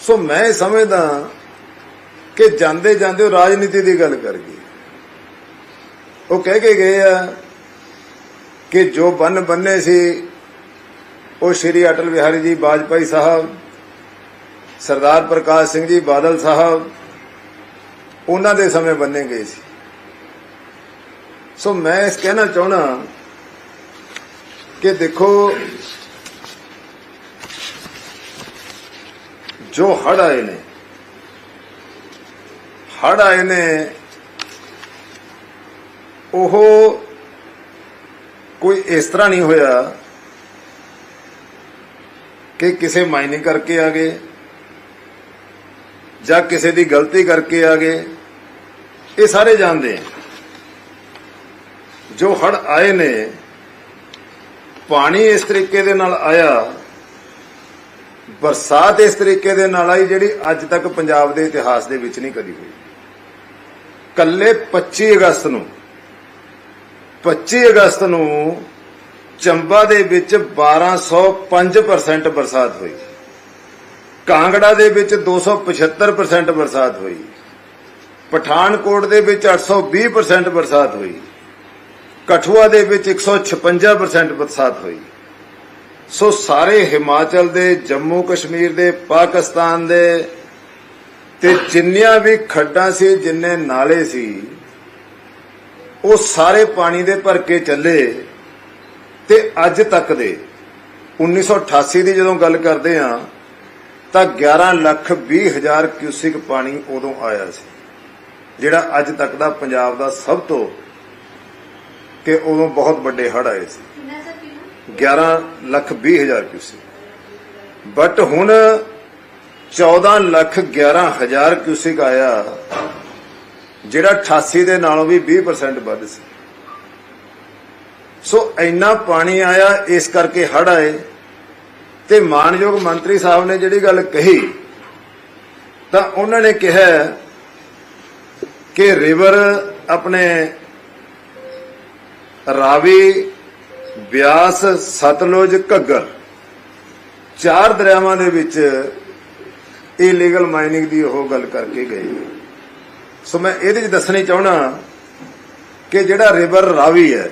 ਸੋ ਮੈਂ ਸਮਝਦਾ ਕਿ ਜਾਂਦੇ ਜਾਂਦੇ ਉਹ ਰਾਜਨੀਤੀ ਦੀ ਗੱਲ ਕਰ ਗਈ ਉਹ ਕਹਿ ਕੇ ਗਏ ਆ ਕਿ ਜੋ ਬੰਨ ਬੰਨੇ ਸੀ, ਉਹ ਸ਼੍ਰੀ ਅਟਲ ਬਿਹਾਰੀ ਜੀ ਵਾਜਪਾਈ ਸਾਹਿਬ, ਸਰਦਾਰ ਪ੍ਰਕਾਸ਼ ਸਿੰਘ ਜੀ ਬਾਦਲ ਸਾਹਿਬ, ਉਹਨਾਂ ਦੇ ਸਮੇਂ ਬੰਨੇ ਗਏ ਸੀ। ਸੋ ਮੈਂ ਇਸ ਕਹਿਣਾ ਚਾਹਣਾ ਕਿ ਦੇਖੋ ਜੋ ਹੜ ਆਏ ਨੇ ਹੜ ਆਏ ਨੇ, ਉਹ ਕੋਈ ਇਸ ਤਰ੍ਹਾਂ ਨਹੀਂ ਹੋਇਆ ਕਿ ਕਿਸੇ ਮਾਈਨਿੰਗ ਕਰਕੇ ਆ ਗਏ ਜਾਂ ਕਿਸੇ ਦੀ ਗਲਤੀ ਕਰਕੇ ਆ ਗਏ। ਇਹ ਸਾਰੇ ਜਾਣਦੇ ਆ। ਜੋ ਹੜ ਆਏ ਨੇ, ਪਾਣੀ ਇਸ ਤਰੀਕੇ ਦੇ ਨਾਲ ਆਇਆ ਬਰਸਾਤ ਇਸ ਤਰੀਕੇ ਦੇ ਨਾਲ ਆਈ ਜਿਹੜੀ ਅੱਜ ਤੱਕ ਪੰਜਾਬ ਦੇ ਇਤਿਹਾਸ ਦੇ ਵਿੱਚ ਨਹੀਂ ਕਦੀ ਹੋਈ। ਕੱਲੇ 25 ਅਗਸਤ ਨੂੰ 25 ਅਗਸਤ ਨੂੰ ਚੰਬਾ ਦੇ ਵਿੱਚ 1205% ਬਰਸਾਤ ਹੋਈ। ਕਾਂਗੜਾ ਦੇ ਵਿੱਚ 275% ਬਰਸਾਤ ਹੋਈ। ਪਠਾਨਕੋਟ ਦੇ ਵਿੱਚ 820% ਬਰਸਾਤ ਹੋਈ। ਕਠੂਆ ਦੇ ਵਿੱਚ 156% ਬਰਸਾਤ ਹੋਈ। ਸੋ ਸਾਰੇ ਹਿਮਾਚਲ ਦੇ, ਜੰਮੂ ਕਸ਼ਮੀਰ ਦੇ, ਪਾਕਿਸਤਾਨ ਦੇ ਤੇ ਜਿੰਨੀਆਂ ਵੀ ਖੱਡਾਂ ਸੀ, ਜਿੰਨੇ ਨਾਲੇ ਸੀ, ਉਹ ਸਾਰੇ ਪਾਣੀ ਦੇ ਭਰ ਕੇ ਚੱਲੇ। ਤੇ ਅੱਜ ਤੱਕ ਦੇ 1988 ਦੀ ਜਦੋਂ ਗੱਲ ਕਰਦੇ ਆ ਤਾਂ 11 ਲੱਖ 20 ਹਜ਼ਾਰ ਕਿਊਸਿਕ ਪਾਣੀ ਉਦੋਂ ਆਇਆ ਸੀ, ਜਿਹੜਾ ਅੱਜ ਤੱਕ ਦਾ ਪੰਜਾਬ ਦਾ ਸਭ ਤੋਂ, ਕਿ ਉਦੋਂ ਬਹੁਤ ਵੱਡੇ ਹੜ ਆਏ ਸੀ। 11 ਲੱਖ 20 ਹਜ਼ਾਰ ਕਿਊਸਿਕ। ਬਟ ਹੁਣ 14 ਲੱਖ 11 ਹਜ਼ਾਰ ਕਿਊਸਿਕ ਆਇਆ, ਜਿਹੜਾ 88 ਦੇ ਨਾਲੋਂ ਵੀ 20% ਵੱਧ ਸੀ। ਸੋ ਇੰਨਾ ਪਾਣੀ ਆਇਆ, ਇਸ ਕਰਕੇ ਹੜ ਆਏ। ਤੇ ਮਾਨਯੋਗ ਮੰਤਰੀ ਸਾਹਿਬ ਨੇ ਜਿਹੜੀ ਗੱਲ ਕਹੀ, ਤਾਂ ਉਹਨਾਂ ਨੇ ਕਿਹਾ ਕਿ ਰਿਵਰ ਆਪਣੇ ਰਾਵੀ ਬਿਆਸ ਸਤਲੁਜ, ਘੱਗਰ। ਚਾਰ ਦਰਿਆਵਾਂ ਦੇ ਵਿੱਚ ਇਲੀਗਲ ਮਾਈਨਿੰਗ ਦੀ ਉਹ ਗੱਲ ਕਰਕੇ ਗਏ। ਸੋ ਮੈਂ ਇਹਦੇ ਵਿੱਚ ਦੱਸਣੀ ਚਾਹਣਾ ਕਿ ਜਿਹੜਾ ਰਿਵਰ ਰਾਵੀ ਹੈ,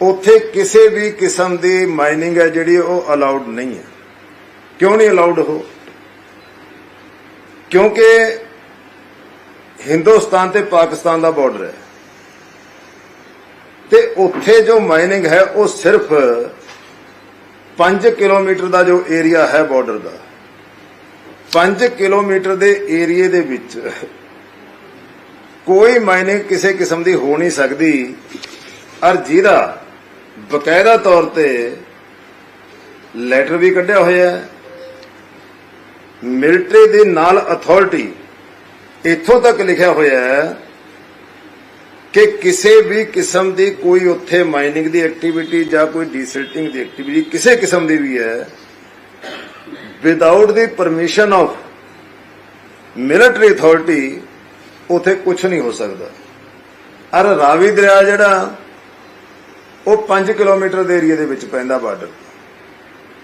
ਉੱਥੇ ਕਿਸੇ ਵੀ ਕਿਸਮ ਦੀ ਮਾਈਨਿੰਗ ਹੈ ਜਿਹੜੀ ਉਹ ਅਲਾਉਡ ਨਹੀਂ ਹੈ। ਕਿਉਂ ਨਹੀਂ ਅਲਾਉਡ ਉਹ? ਕਿਉਂਕਿ ਹਿੰਦੁਸਤਾਨ ਤੇ ਪਾਕਿਸਤਾਨ ਦਾ ਬਾਰਡਰ ਹੈ। ਤੇ ਉੱਥੇ ਜੋ ਮਾਈਨਿੰਗ ਹੈ, ਉਹ ਸਿਰਫ 5 ਕਿਲੋਮੀਟਰ ਦਾ ਜੋ ਏਰੀਆ ਹੈ ਬਾਰਡਰ ਦਾ। 5 ਕਿਲੋਮੀਟਰ ਦੇ ਏਰੀਏ ਦੇ ਵਿੱਚ ਕੋਈ ਮਾਈਨਿੰਗ ਕਿਸੇ ਕਿਸਮ ਦੀ ਹੋ ਨਹੀਂ ਸਕਦੀ। ਔਰ ਜਿਹਦਾ ਬਕਾਇਦਾ ਤੌਰ ਤੇ ਲੈਟਰ ਵੀ ਕੱਢਿਆ ਹੋਇਆ ਹੈ। ਮਿਲਟਰੀ ਦੇ ਨਾਲ ਅਥਾਰਟੀ ਇੱਥੋਂ ਤੱਕ ਲਿਖਿਆ ਹੋਇਆ ਹੈ ਕਿ ਕਿਸੇ ਵੀ ਕਿਸਮ ਦੀ ਕੋਈ ਉੱਥੇ ਮਾਈਨਿੰਗ ਦੀ ਐਕਟੀਵਿਟੀ ਜਾਂ ਕੋਈ ਡੀਸਿਲਟਿੰਗ ਦੀ ਐਕਟੀਵਿਟੀ ਕਿਸੇ ਕਿਸਮ ਦੀ ਵੀ ਹੈ without the permission of military authority ਉਥੇ ਕੁਝ ਨਹੀਂ ਹੋ ਸਕਦਾ। ਅਰ ਰਾਵੀ ਦਰਿਆ ਜਿਹੜਾ, ਉਹ 5 ਕਿਲੋਮੀਟਰ ਦੇ ਏਰੀਆ ਦੇ ਵਿੱਚ ਪੈਂਦਾ ਬਾਰਡਰ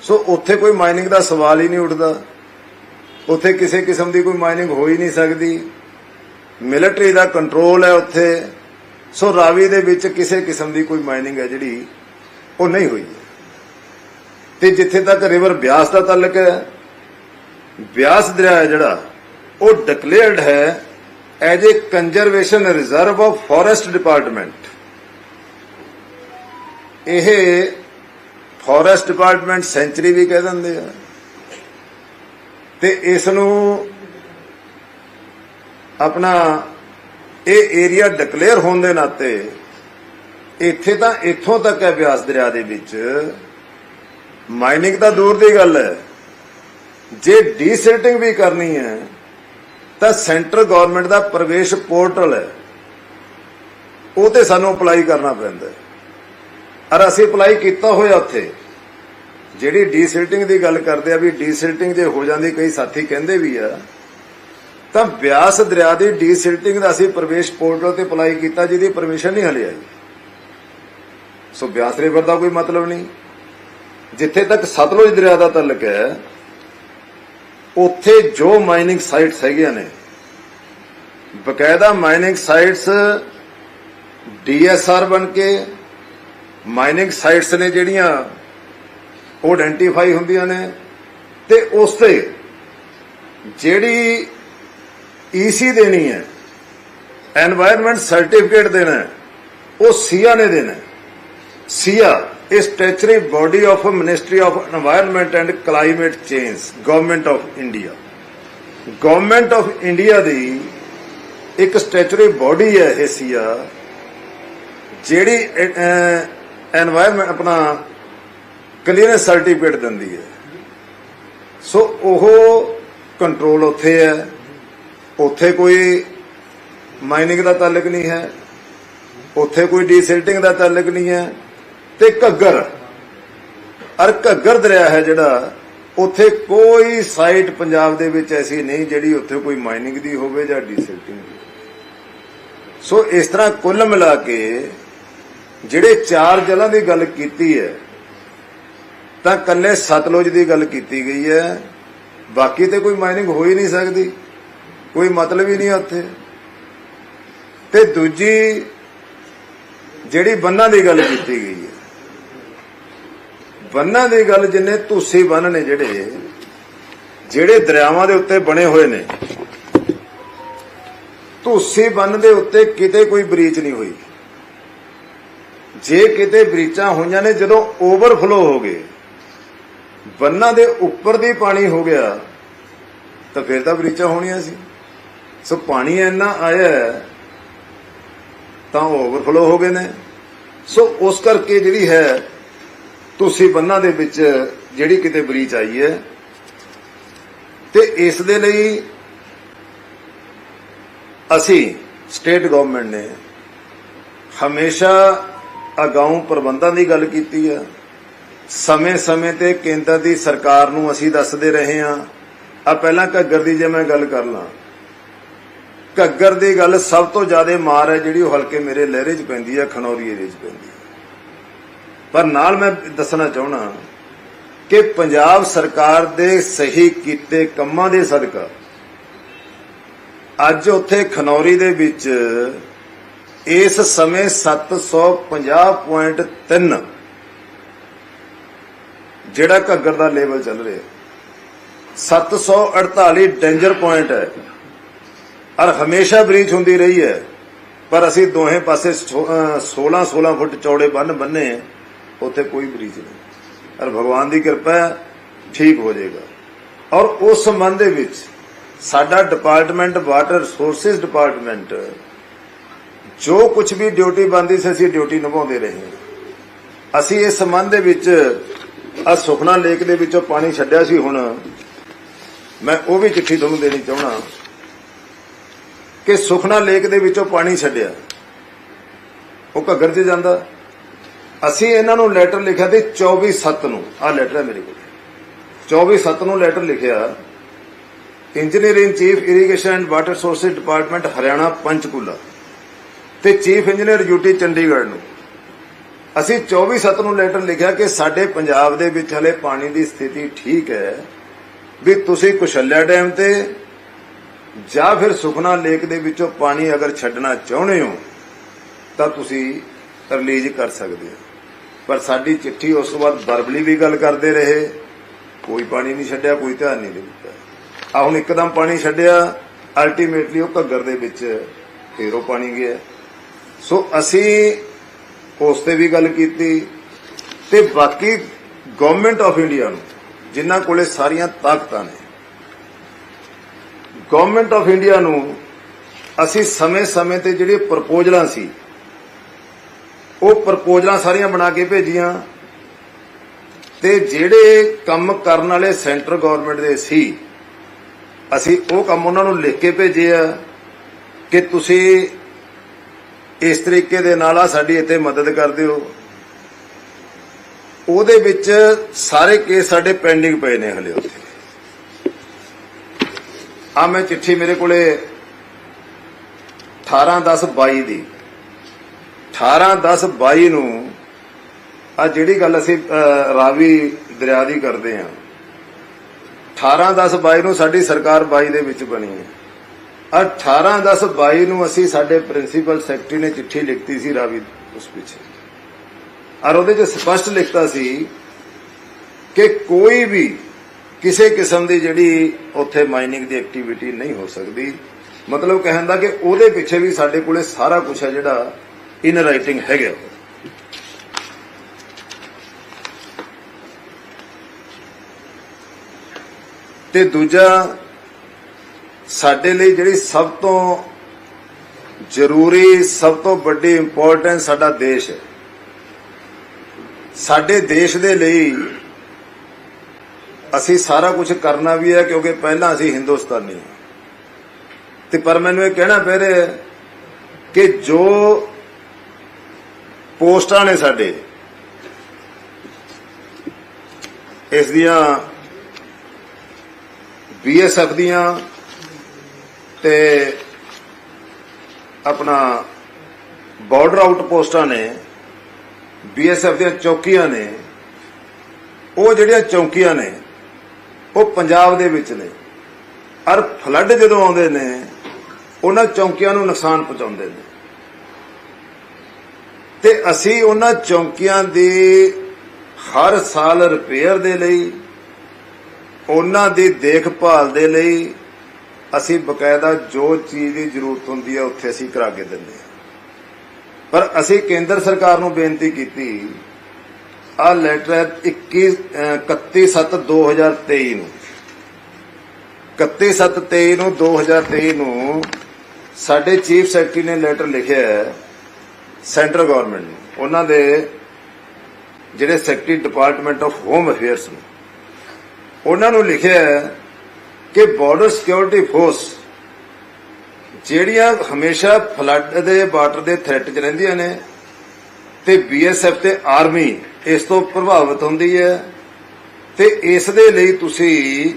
ਸੋ ਉੱਥੇ ਕੋਈ ਮਾਈਨਿੰਗ ਦਾ ਸਵਾਲ ਹੀ ਨਹੀਂ ਉੱਠਦਾ। ਉੱਥੇ ਕਿਸੇ ਕਿਸਮ ਦੀ ਕੋਈ ਮਾਈਨਿੰਗ ਹੋ ਹੀ ਨਹੀਂ ਸਕਦੀ। ਮਿਲਟਰੀ ਦਾ ਕੰਟਰੋਲ ਹੈ ਉੱਥੇ। ਸੋ ਰਾਵੀ ਦੇ ਵਿੱਚ ਕਿਸੇ ਕਿਸਮ ਦੀ ਕੋਈ ਮਾਈਨਿੰਗ ਹੈ ਜਿਹੜੀ ਉਹ ਨਹੀਂ ਹੋਈ। ਹੈ ਤੇ ਜਿੱਥੇ ਤੱਕ ਰਿਵਰ ਬਿਆਸ ਦਾ ਤਾਲਕ ਹੈ, ਬਿਆਸ ਦਰਿਆ ਹੈ ਜਿਹੜਾ, ਉਹ ਡਿਕਲੇਅਰਡ ਹੈ as a conservation reserve of forest department ਇਹ ਫੋਰੈਸਟ ਡਿਪਾਰਟਮੈਂਟ ਸੈਂਚਰੀ ਵੀ ਕਹਿ ਦਿੰਦੇ ਆ। ਤੇ ਇਸ ਨੂੰ ਆਪਣਾ ਇਹ ਏਰੀਆ ਡਿਕਲੇਅਰ ਹੋਣ ਦੇ ਨਾਤੇ ਇੱਥੇ ਤਾਂ ਇੱਥੋਂ ਤੱਕ ਹੈ ਬਿਆਸ ਦਰਿਆ ਦੇ ਵਿੱਚ। ਮਾਈਨਿੰਗ ਤਾਂ ਦੂਰ ਦੀ ਗੱਲ ਹੈ। ਜੇ ਡੀਸਿਲਟਿੰਗ ਵੀ ਕਰਨੀ ਹੈ, ਤਾਂ ਸੈਂਟਰ ਗਵਰਨਮੈਂਟ ਦਾ ਪ੍ਰਵੇਸ਼ ਪੋਰਟਲ ਹੈ। ਉਹ ਤੇ ਸਾਨੂੰ ਅਪਲਾਈ ਕਰਨਾ ਪੈਂਦਾ ਹੈ। ਅਰ ਅਸੀਂ ਅਪਲਾਈ ਕੀਤਾ ਹੋਇਆ ਉੱਥੇ। ਜਿਹੜੀ ਡੀਸਿਲਟਿੰਗ ਦੀ ਗੱਲ ਕਰਦੇ ਆ ਵੀ ਡੀਸਿਲਟਿੰਗ ਜੇ ਹੋ ਜਾਂਦੀ, ਕਈ ਸਾਥੀ ਕਹਿੰਦੇ ਵੀ ਆ ਤਾਂ ਬਿਆਸ ਦਰਿਆ ਦੀ ਡੀਸਿਲਟਿੰਗ ਦਾ ਅਸੀਂ ਪ੍ਰਵੇਸ਼ ਪੋਰਟਲ ਤੇ ਅਪਲਾਈ ਕੀਤਾ, ਜਿਹਦੀ ਪਰਮਿਸ਼ਨ ਨਹੀਂ ਹਲੇ ਆਈ। ਸੋ ਬਿਆਸ ਰਿਵਰ ਦਾ ਕੋਈ ਮਤਲਬ ਨਹੀਂ। ਜਿੱਥੇ ਤੱਕ ਸਤਲੁਜ ਦਰਿਆ ਦਾ ਤਲਕ ਹੈ, ਉੱਥੇ ਜੋ ਮਾਈਨਿੰਗ ਸਾਈਟਸ ਹੈਗੀਆਂ ਨੇ, ਬਕਾਇਦਾ ਮਾਈਨਿੰਗ ਸਾਈਟਸ ਡੀਐਸਆਰ ਬਣ ਕੇ ਮਾਈਨਿੰਗ ਸਾਈਟਸ ਨੇ ਜਿਹੜੀਆਂ ਉਹ ਆਇਡੈਂਟੀਫਾਈ ਹੁੰਦੀਆਂ ਨੇ, ਤੇ ਉਸ ਤੇ ਜਿਹੜੀ ਈਸੀ ਦੇਣੀ ਹੈ। এনवायरमेंट ਸਰਟੀਫਿਕੇਟ ਦੇਣਾ ਹੈ। ਉਹ ਸੀਆ ਨੇ ਦੇਣਾ ਸੀਆ ਇਸ statutory body of ministry of environment and climate change government of India government of India ਦੀ ਇੱਕ ਸਟੈਚਰੀ ਬਾਡੀ ਹੈ ਇਹ ਸੀਆ, ਜਿਹੜੀ এনवायरमेंट ਆਪਣਾ ਕਲੀਅਰੈਂਸ ਸਰਟੀਫਿਕੇਟ ਦਿੰਦੀ ਹੈ। ਸੋ ਉਹ ਕੰਟਰੋਲ ਉੱਥੇ ਹੈ। ਉੱਥੇ ਕੋਈ ਮਾਈਨਿੰਗ ਦਾ ਤਾਲਕ ਨਹੀਂ ਹੈ, ਉੱਥੇ ਕੋਈ ਡੀਸਿਲਟਿੰਗ ਦਾ ਤਾਲਕ ਨਹੀਂ ਹੈ ਤੇ ਘੱਗਰ, ਅਰ ਘੱਗਰ ਦਰਿਆ ਹੈ ਜਿਹੜਾ, ਉੱਥੇ ਕੋਈ ਸਾਈਟ ਪੰਜਾਬ ਦੇ ਵਿੱਚ ਐਸੀ ਨਹੀਂ ਜਿਹੜੀ ਉੱਥੇ ਕੋਈ ਮਾਈਨਿੰਗ ਦੀ ਹੋਵੇ ਜਾਂ ਡੀਸਿਲਟਿੰਗ ਦੀ ਸੋ ਇਸ ਤਰ੍ਹਾਂ ਕੁੱਲ ਮਿਲਾ ਕੇ ਜਿਹੜੇ ਚਾਰ ਜਲਾਂ ਦੀ ਗੱਲ ਕੀਤੀ ਹੈ, ਤਾਂ ਕੱਲੇ ਸਤਲੁਜ ਦੀ ਗੱਲ ਕੀਤੀ ਗਈ ਹੈ, ਬਾਕੀ ਤੇ ਕੋਈ ਮਾਈਨਿੰਗ ਹੋ ਹੀ ਨਹੀਂ ਸਕਦੀ। ਕੋਈ ਮਤਲਬ ਹੀ ਨਹੀਂ ਉੱਥੇ। ਤੇ ਦੂਜੀ ਜਿਹੜੀ ਬੰਨਾਂ ਦੀ ਗੱਲ ਕੀਤੀ ਗਈ ਹੈ। ਬੰਨਾਂ ਦੀ ਗੱਲ ਜਿੰਨੇ ਧੂਸੀ ਬੰਨ ਨੇ ਜਿਹੜੇ ਜਿਹੜੇ ਦਰਿਆਵਾਂ ਦੇ ਉੱਤੇ ਬਣੇ ਹੋਏ ਨੇ, ਧੂਸੀ ਬੰਨ ਦੇ ਉੱਤੇ ਕਿਤੇ ਕੋਈ ਬ੍ਰੀਚ ਨਹੀਂ ਹੋਈ। ਜੇ ਕਿਤੇ ਬ੍ਰੀਚਾਂ ਹੋਈਆਂ ਨੇ, ਜਦੋਂ ਓਵਰਫਲੋ ਹੋ ਗਏ, ਬੰਨਾਂ ਦੇ ਉੱਪਰ ਦੀ ਪਾਣੀ ਹੋ ਗਿਆ, ਤਾਂ ਫਿਰ ਤਾਂ ਬ੍ਰੀਚਾਂ ਹੋਣੀਆਂ ਸੀ। ਸੋ ਪਾਣੀ ਇੰਨਾ ਆਇਆ ਹੈ, ਤਾਂ ਓਵਰਫਲੋ ਹੋ ਗਏ ਨੇ। ਸੋ ਉਸ ਕਰਕੇ ਜਿਹੜੀ ਹੈ ਤੁਸੀਂ ਬੰਨਾਂ ਦੇ ਵਿੱਚ ਜਿਹੜੀ ਕਿਤੇ ਬਰੀਚ ਆਈ ਹੈ ਤੇ ਇਸ ਦੇ ਲਈ ਅਸੀਂ ਸਟੇਟ ਗਵਰਨਮੈਂਟ ਨੇ ਹਮੇਸ਼ਾ ਅਗਾਊਂ ਪ੍ਰਬੰਧਾਂ ਦੀ ਗੱਲ ਕੀਤੀ ਹੈ ਸਮੇਂ-ਸਮੇਂ ਤੇ ਕੇਂਦਰ ਦੀ ਸਰਕਾਰ ਨੂੰ ਅਸੀਂ ਦੱਸਦੇ ਰਹੇ ਹਾਂ। ਆ ਪਹਿਲਾਂ ਘੱਗਰ ਦੀ ਜੇ ਮੈਂ ਗੱਲ ਕਰ ਲਾਂ ਘੱਗਰ ਦੀ ਗੱਲ ਸਭ ਤੋਂ ਜ਼ਿਆਦਾ ਮਾਰ ਹੈ ਜਿਹੜੀ ਉਹ ਹਲਕੇ ਮੇਰੇ ਲਹਿਰੇ 'ਚ ਪੈਂਦੀ ਹੈ ਖਨੌਰੀ ਏਰੀਏ 'ਚ ਪੈਂਦੀ ਹੈ। ਪਰ ਨਾਲ ਮੈਂ ਦੱਸਣਾ ਚਾਹਣਾ ਕਿ ਪੰਜਾਬ ਸਰਕਾਰ ਦੇ ਸਹੀ ਕੀਤੇ ਕੰਮਾਂ ਦੇ ਸਦਕਾ ਅੱਜ ਉੱਥੇ ਖਨੌਰੀ ਦੇ ਵਿੱਚ ਇਸ ਸਮੇਂ 750.3 ਜਿਹੜਾ ਘੱਗਰ ਦਾ ਲੈਵਲ ਚੱਲ ਰਿਹਾ 748 ਡੇਂਜਰ ਪੁਆਇੰਟ ਹੈ। ਔਰ ਹਮੇਸ਼ਾ ਬ੍ਰੀਚ ਹੁੰਦੀ ਰਹੀ ਹੈ। ਪਰ ਅਸੀਂ ਦੋਹੇ ਪਾਸੇ 16 16 ਫੁੱਟ ਚੌੜੇ ਬੰਨ ਬੰਨੇ ਉੱਥੇ ਕੋਈ ਬ੍ਰੀਚ ਨਹੀਂ। ਔਰ ਭਗਵਾਨ ਦੀ ਕਿਰਪਾ ਠੀਕ ਹੋ ਜਾਏਗਾ। ਔਰ ਉਸ ਸੰਬੰਧ ਦੇ ਵਿੱਚ ਸਾਡਾ ਡਿਪਾਰਟਮੈਂਟ, ਵਾਟਰ ਰਿਸੋਰਸਸ ਡਿਪਾਰਟਮੈਂਟ, ਜੋ ਕੁਝ ਵੀ ਡਿਊਟੀ ਬੰਦੀ ਸੀ, ਅਸੀਂ ਡਿਊਟੀ ਨਿਭਾਉਂਦੇ ਰਹੇ ਹਾਂ। ਅਸੀਂ ਇਸ ਸੰਬੰਧ ਦੇ ਵਿੱਚ ਆ ਸੁਖਨਾ ਲੇਕ ਦੇ ਵਿੱਚੋਂ ਪਾਣੀ ਛੱਡਿਆ ਸੀ ਹੁਣ। ਮੈਂ ਉਹ ਵੀ ਚਿੱਠੀ ਤੁਹਾਨੂੰ ਦੇਣੀ ਚਾਹਣਾ ਕਿ ਸੁਖਨਾ ਲੇਕ ਦੇ ਵਿੱਚੋਂ ਪਾਣੀ ਛੱਡਿਆ। ਉਹ ਘੱਗਰ 'ਚ ਜਾਂਦਾ। ਅਸੀਂ ਇਹਨਾਂ ਨੂੰ ਲੈਟਰ ਲਿਖਿਆ ਤੇ 24 7 ਨੂੰ ਆ ਲੈਟਰ ਹੈ ਮੇਰੇ ਕੋਲ। 24 7 ਨੂੰ ਲੈਟਰ ਲਿਖਿਆ। Engineering chief irrigation and water sources department Haryana, Panchkula. ਤੇ ਚੀਫ ਇੰਜੀਨੀਅਰ ਯੂਟੀ ਚੰਡੀਗੜ੍ਹ ਨੂੰ। ਅਸੀਂ 24 7 ਨੂੰ ਲੈਟਰ ਲਿਖਿਆ ਕਿ ਸਾਡੇ ਪੰਜਾਬ ਦੇ ਵਿੱਚ ਹਲੇ ਪਾਣੀ ਦੀ ਸਥਿਤੀ ਠੀਕ ਹੈ, ਵੀ ਤੁਸੀਂ ਕੁਸ਼ਲਿਆ ਡੈਮ ਤੇ ਜਾਂ ਫਿਰ ਸੁਖਨਾ ਲੇਕ ਦੇ ਵਿੱਚੋਂ ਪਾਣੀ ਅਗਰ ਛੱਡਣਾ ਚਾਹੁੰਦੇ ਹੋ, ਤਾਂ ਤੁਸੀਂ ਰਿਲੀਜ਼ ਕਰ ਸਕਦੇ ਹੋ। ਪਰ ਸਾਡੀ ਚਿੱਠੀ ਉਸ ਤੋਂ ਬਾਅਦ ਬਰਬਲੀ ਵੀ ਗੱਲ ਕਰਦੇ ਰਹੇ, ਕੋਈ ਪਾਣੀ ਨਹੀਂ ਛੱਡਿਆ, ਕੋਈ ਧਿਆਨ ਨਹੀਂ ਦਿੱਤਾ। ਆ ਹੁਣ ਇੱਕਦਮ ਪਾਣੀ ਛੱਡਿਆ ਅਲਟੀਮੇਟਲੀ ਉਹ ਘੱਗਰ ਦੇ ਵਿੱਚ ਫੇਰ ਉਹ ਪਾਣੀ ਗਿਆ। ਸੋ ਅਸੀਂ ਉਸ ਤੇ ਵੀ ਗੱਲ ਕੀਤੀ ਤੇ ਬਾਕੀ ਗਵਰਨਮੈਂਟ ਆਫ ਇੰਡੀਆ ਨੂੰ, ਜਿਨ੍ਹਾਂ ਕੋਲੇ ਸਾਰੀਆਂ ਤਾਕਤਾਂ ਨੇ ਗਵਰਨਮੈਂਟ ਆਫ ਇੰਡੀਆ ਨੂੰ ਅਸੀਂ ਸਮੇਂ-ਸਮੇਂ ਤੇ ਜਿਹੜੇ ਪ੍ਰਪੋਜ਼ਲਾਂ ਸੀ, ਉਹ ਪ੍ਰਪੋਜ਼ਲਾਂ ਸਾਰੀਆਂ ਬਣਾ ਕੇ ਭੇਜੀਆਂ ਤੇ ਜਿਹੜੇ ਕੰਮ ਕਰਨ ਵਾਲੇ ਸੈਂਟਰ ਗਵਰਨਮੈਂਟ ਦੇ ਸੀ, ਅਸੀਂ ਉਹ ਕੰਮ ਉਹਨਾਂ ਨੂੰ ਲਿਖ ਕੇ ਭੇਜੇ ਆ ਕਿ ਤੁਸੀਂ ਇਸ ਤਰੀਕੇ ਦੇ ਨਾਲ ਆ ਸਾਡੀ ਇੱਥੇ ਮਦਦ ਕਰ ਦਿਓ। ਉਹਦੇ ਵਿੱਚ ਸਾਰੇ ਕੇਸ ਸਾਡੇ ਪੈਂਡਿੰਗ ਪਏ ਨੇ ਹਲੇ ਉੱਥੇ। ਆ ਮੈਂ ਚਿੱਠੀ ਮੇਰੇ ਕੋਲੇ 18 10 22 ਦੀ। 18 10 22 ਨੂੰ ਆ ਜਿਹੜੀ ਗੱਲ ਅਸੀਂ ਰਾਵੀ ਦਰਿਆ ਦੀ ਕਰਦੇ ਆ। 18 10 22 ਨੂੰ ਸਾਡੀ ਸਰਕਾਰ 22 ਦੇ ਵਿੱਚ ਬਣੀ ਹੈ। 18 10 22 ਨੂੰ ਅਸੀਂ ਸਾਡੇ ਪ੍ਰਿੰਸੀਪਲ ਸੈਕਟਰੀ ਨੇ ਚਿੱਠੀ ਲਿਖਤੀ ਸੀ ਰਾਵੀ ਉਸ ਪਿੱਛੇ ਔਰ ਉਹਦੇ 'ਚ ਸਪਸ਼ਟ ਲਿਖਤਾ ਸੀ ਕਿ ਕੋਈ ਵੀ ਕਿਸੇ ਕਿਸਮ ਦੀ ਜਿਹੜੀ ਉੱਥੇ ਮਾਈਨਿੰਗ ਦੀ ਐਕਟੀਵਿਟੀ ਨਹੀਂ ਹੋ ਸਕਦੀ। ਮਤਲਬ ਕਹਿਣ ਦਾ ਕਿ ਉਹਦੇ ਪਿੱਛੇ ਵੀ ਸਾਡੇ ਕੋਲੇ ਸਾਰਾ ਕੁਝ ਹੈ ਜਿਹੜਾ ਇਨ ਰਾਈਟਿੰਗ ਹੈਗਾ। ਤੇ ਦੂਜਾ, ਸਾਡੇ ਲਈ ਜਿਹੜੀ ਸਭ ਤੋਂ ਜ਼ਰੂਰੀ, ਸਭ ਤੋਂ ਵੱਡੀ ਇੰਪੋਰਟੈਂਸ ਸਾਡਾ ਦੇਸ਼ ਹੈ। ਸਾਡੇ ਦੇਸ਼ ਦੇ ਲਈ ਅਸੀਂ ਸਾਰਾ ਕੁਝ ਕਰਨਾ ਵੀ ਹੈ ਕਿਉਂਕਿ ਪਹਿਲਾਂ ਅਸੀਂ ਹਿੰਦੁਸਤਾਨੀ ਹਾਂ। ਤੇ ਪਰ ਮੈਨੂੰ ਇਹ ਕਹਿਣਾ ਪੈ ਰਿਹਾ ਕਿ ਜੋ ਪੋਸਟਾਂ ਨੇ ਸਾਡੇ, ਇਸ ਦੀਆਂ ਬੀਐਸਐਫ ਦੀਆਂ ਤੇ ਆਪਣਾ ਬਾਰਡਰ ਆਊਟ ਪੋਸਟਾਂ ਨੇ ਬੀਐਸਐਫ ਦੀਆਂ ਚੌਕੀਆਂ ਨੇ, ਉਹ ਜਿਹੜੀਆਂ ਚੌਕੀਆਂ ਨੇ ਉਹ ਪੰਜਾਬ ਦੇ ਵਿੱਚ ਨੇ। ਔਰ ਫਲੱਡ ਜਦੋਂ ਆਉਂਦੇ ਨੇ, ਉਹਨਾਂ ਚੌਕੀਆਂ ਨੂੰ ਨੁਕਸਾਨ ਪਹੁੰਚਾਉਂਦੇ ਨੇ। ਤੇ ਅਸੀਂ ਉਹਨਾਂ ਚੌਕੀਆਂ ਦੀ ਹਰ ਸਾਲ ਰਿਪੇਅਰ ਦੇ ਲਈ, ਉਹਨਾਂ ਦੀ ਦੇਖਭਾਲ ਦੇ ਲਈ, ਅਸੀਂ ਬਕਾਇਦਾ ਜੋ ਚੀਜ਼ ਦੀ ਜ਼ਰੂਰਤ ਹੁੰਦੀ ਹੈ ਉੱਥੇ ਅਸੀਂ ਕਰਾ ਕੇ ਦਿੰਦੇ ਹਾਂ। ਪਰ ਅਸੀਂ ਕੇਂਦਰ ਸਰਕਾਰ ਨੂੰ ਬੇਨਤੀ ਕੀਤੀ ਆ ਲੈਟਰ ਹੈ 21 31/7/2023 ਨੂੰ। 31/7/23 ਨੂੰ 2023 ਨੂੰ ਸਾਡੇ ਚੀਫ ਸੈਕਟਰੀ ਨੇ ਲੈਟਰ ਲਿਖਿਆ ਹੈ ਸੈਂਟਰਲ ਗਵਰਨਮੈਂਟ ਨੂੰ। ਉਹਨਾਂ ਦੇ ਜਿਹੜੇ secretary department of home affairs ਨੂੰ। ਉਹਨਾਂ ਨੂੰ ਲਿਖਿਆ ਹੈ ਕਿ ਬਾਰਡਰ ਸਿਕਿਉਰਿਟੀ ਫੋਰਸ ਜਿਹੜੀਆਂ ਹਮੇਸ਼ਾ ਫਲੱਡ ਦੇ ਵਾਟਰ ਦੇ ਥ੍ਰੈਟ 'ਚ ਰਹਿੰਦੀਆਂ ਨੇ ਤੇ ਬੀਐਸਐਫ ਤੇ ਆਰਮੀ ਇਸ ਤੋਂ ਪ੍ਰਭਾਵਿਤ ਹੁੰਦੀ ਹੈ। ਤੇ ਇਸ ਦੇ ਲਈ ਤੁਸੀਂ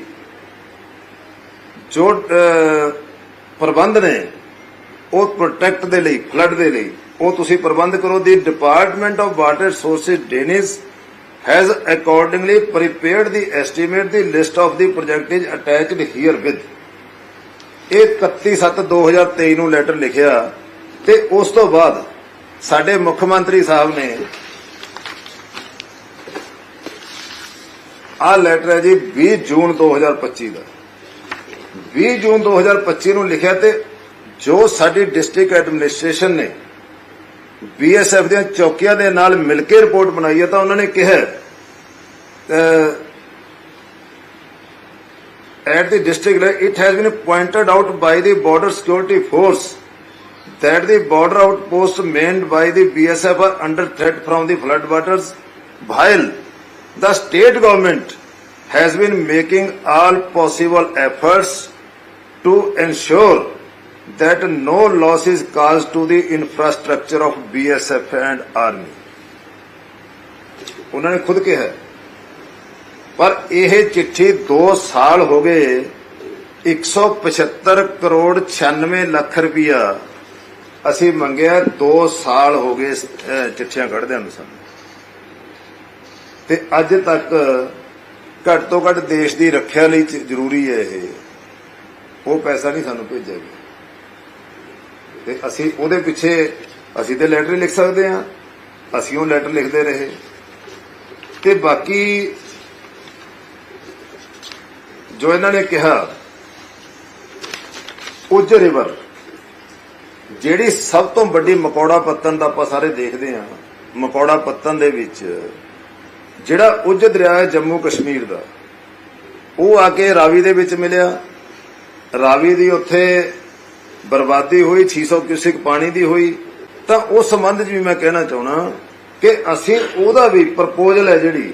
ਜੋ ਪ੍ਰਬੰਧ ਨੇ, ਉਹ ਪ੍ਰੋਟੈਕਟ ਦੇ ਲਈ ਫਲੱਡ ਦੇ ਲਈ, ਉਹ ਤੁਸੀਂ ਪ੍ਰਬੰਧ ਕਰੋ। The department of water sources Dennis has accordingly prepared the estimate the list of the project is attached here with ਇਹ 31/7/2023 ਨੂੰ ਲੈਟਰ ਲਿਖਿਆ। ਤੇ ਉਸ ਤੋਂ ਬਾਅਦ ਸਾਡੇ ਮੁੱਖ ਮੰਤਰੀ ਸਾਹਿਬ ਨੇ ਆ ਲੈਟਰ ਹੈ ਜੀ 20 ਜੂਨ 2025 ਦਾ। 20 ਜੂਨ 2025 ਨੂੰ ਲਿਖਿਆ ਤੇ ਜੋ ਸਾਡੀ ਡਿਸਟ੍ਰਿਕਟ ਐਡਮਿਨਿਸਟ੍ਰੇਸ਼ਨ ਨੇ ਬੀਐਸਐਫ ਦੀਆਂ ਚੌਕੀਆਂ ਦੇ ਨਾਲ ਮਿਲ ਕੇ ਰਿਪੋਰਟ ਬਣਾਈ ਹੈ ਤਾਂ ਉਹਨਾਂ ਨੇ ਕਿਹਾ at the district it has been pointed out by the border security force that the border outposts manned by the BSF are under threat from the flood waters. While the state government has been making all possible efforts to ensure that no loss is caused to the infrastructure of BSF and army. ਉਹਨਾਂ ਨੇ ਖੁਦ ਕਿਹਾ ਪਰ ਇਹ ਚਿੱਠੀ 2 ਸਾਲ ਹੋ ਗਏ 175 ਕਰੋੜ 96 ਲੱਖ ਰੁਪਇਆ ਅਸੀਂ ਮੰਗਿਆ 2 ਸਾਲ ਹੋ ਗਏ ਇਸ, ਅਹ, ਚਿੱਠੀਆਂ ਕੱਢਦਿਆਂ ਨੂੰ ਸਾਨੂੰ ਤੇ ਅੱਜ ਤੱਕ ਘੱਟ ਤੋਂ ਘੱਟ ਦੇਸ਼ ਦੀ ਰੱਖਿਆ ਲਈ ਜ਼ਰੂਰੀ ਹੈ ਇਹ। ਉਹ ਪੈਸਾ ਨਹੀਂ ਸਾਨੂੰ ਭੇਜਿਆ ਗਿਆ। ਤੇ ਅਸੀਂ ਉਹਦੇ ਪਿੱਛੇ ਅਸੀਂ ਤੇ ਲੈਟਰ ਲਿਖ ਸਕਦੇ ਹਾਂ। ਅਸੀਂ ਉਹ ਲੈਟਰ ਲਿਖਦੇ ਰਹੇ। ਤੇ ਬਾਕੀ ਜੋ ਇਹਨਾਂ ਨੇ ਕਿਹਾ, ਉੱਜ ਰਿਵਰ ਜਿਹੜੀ ਸਭ ਤੋਂ ਵੱਡੀ ਮਕੌੜਾ ਪੱਤਨ ਦਾ ਆਪਾਂ ਸਾਰੇ ਦੇਖਦੇ ਹਾਂ। ਮਕੌੜਾ ਪੱਤਨ ਦੇ ਵਿੱਚ ਜਿਹੜਾ ਉੱਜ ਦਰਿਆ ਹੈ ਜੰਮੂ ਕਸ਼ਮੀਰ ਦਾ, ਉਹ ਆ ਕੇ ਰਾਵੀ ਦੇ ਵਿੱਚ ਮਿਲਿਆ। ਰਾਵੀ ਦੀ ਉੱਥੇ ਬਰਬਾਦੀ ਹੋਈ 600 ਕਿਊਸਿਕ ਪਾਣੀ ਦੀ ਹੋਈ। ਤਾਂ ਉਸ ਸੰਬੰਧ 'ਚ ਵੀ ਮੈਂ ਕਹਿਣਾ ਚਾਹਣਾ ਕਿ ਅਸੀਂ ਉਹਦਾ ਵੀ ਪ੍ਰਪੋਜ਼ਲ ਹੈ ਜਿਹੜੀ,